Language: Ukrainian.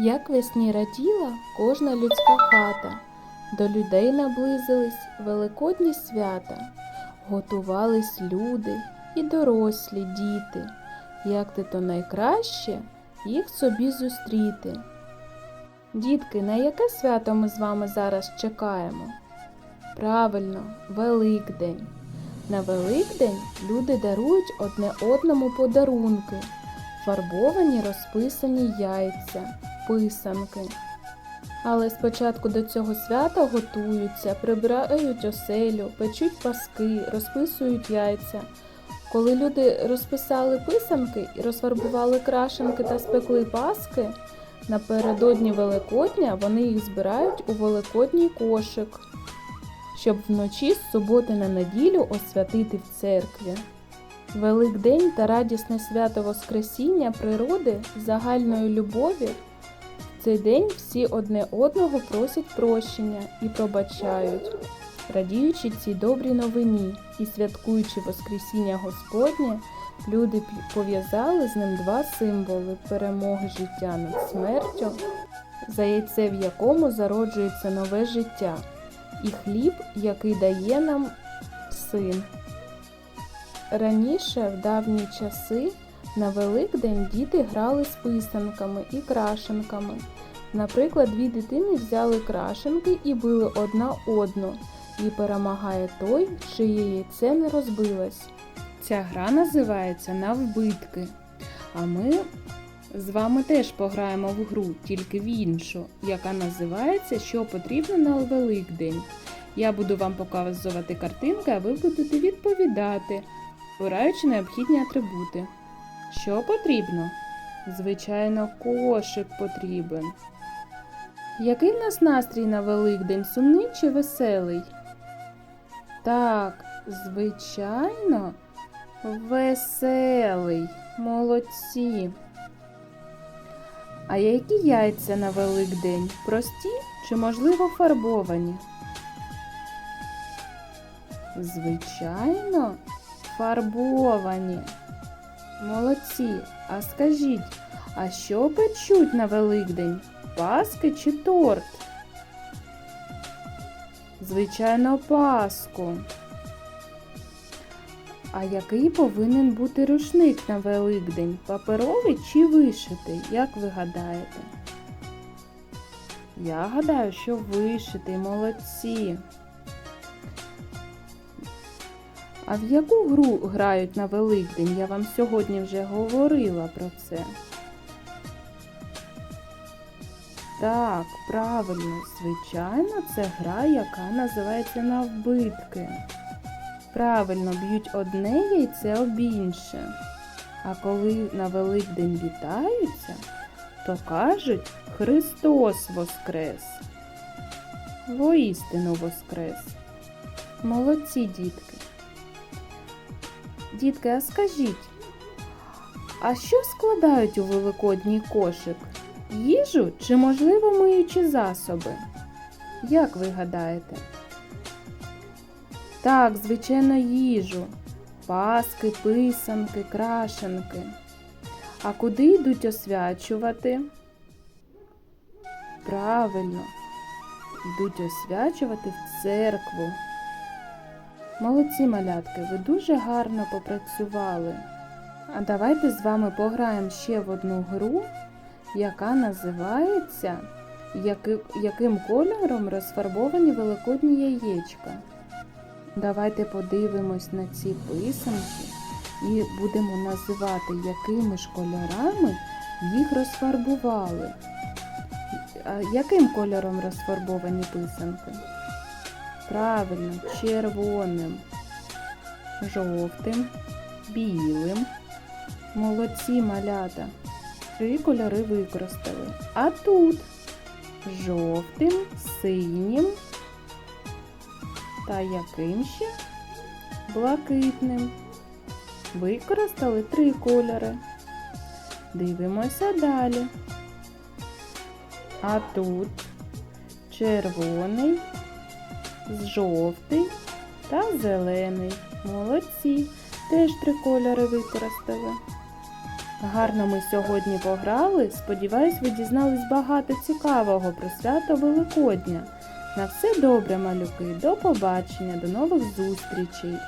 Як весні раділа кожна людська хата, до людей наблизились великодні свята, готувались люди і дорослі діти, як ти то найкраще їх собі зустріти. Дітки, на яке свято ми з вами зараз чекаємо? Правильно, Великдень. На Великдень люди дарують одне одному подарунки, фарбовані розписані яйця, писанки. Але спочатку до цього свята готуються, прибирають оселю, печуть паски, розписують яйця. Коли люди розписали писанки і розфарбували крашенки та спекли паски, напередодні Великодня вони їх збирають у великодній кошик, щоб вночі з суботи на неділю освятити в церкві. Великдень та радісне свято Воскресіння природи загальної любові. Цей день всі одне одного просять прощення і пробачають, радіючи цій добрій новині і святкуючи Воскресіння Господнє, люди пов'язали з ним два символи перемоги життя над смертю, за яйце в якому зароджується нове життя, і хліб, який дає нам син. Раніше, в давні часи, на Великдень діти грали з писанками і крашенками. Наприклад, дві дитини взяли крашенки і били одна одну, і перемагає той, чиє яйце не розбилось. Ця гра називається навбитки. А ми з вами теж пограємо в гру, тільки в іншу, яка називається Що потрібно на Великдень. Я буду вам показувати картинки, а ви будете відповідати, обираючи необхідні атрибути. Що потрібно? Звичайно, кошик потрібен. Який в нас настрій на Великдень? Сумний чи веселий? Так, звичайно, веселий. Молодці. А які яйця на Великдень? Прості чи, можливо, фарбовані? Звичайно, фарбовані. Молодці. А скажіть, а що печуть на Великдень? Паски чи торт? Звичайно, паску. А який повинен бути рушник на Великдень? Паперовий чи вишитий? Як ви гадаєте? Я гадаю, що вишитий, молодці. А в яку гру грають на Великдень? Я вам сьогодні вже говорила про це. Так, правильно, звичайно, це гра, яка називається навбитки. Правильно, б'ють одне яйце об інше. А коли на Великдень вітаються, то кажуть Христос Воскрес. Воістину Воскрес. Молодці, дітки. Дітки, а скажіть, а що складають у великодній кошик? Їжу чи, можливо, миючі засоби? Як ви гадаєте? Так, звичайно, їжу. Паски, писанки, крашенки. А куди йдуть освячувати? Правильно, йдуть освячувати в церкву. Молодці малятки, ви дуже гарно попрацювали. А давайте з вами пограємо ще в одну гру, яка називається Яким кольором розфарбовані великодні яєчка. Давайте подивимось на ці писанки і будемо називати, якими ж кольорами їх розфарбували. Яким кольором розфарбовані писанки? Правильно, червоним, жовтим, білим. Молодці малята. Три кольори використали. А тут жовтим, синім та яким ще? Блакитним. Використали три кольори. Дивимося далі. А тут червоний, жовтий та зелений. Молодці. Теж три кольори використали. Гарно ми сьогодні пограли. Сподіваюсь, ви дізнались багато цікавого про свято Великодня. На все добре, малюки. До побачення, до нових зустрічей.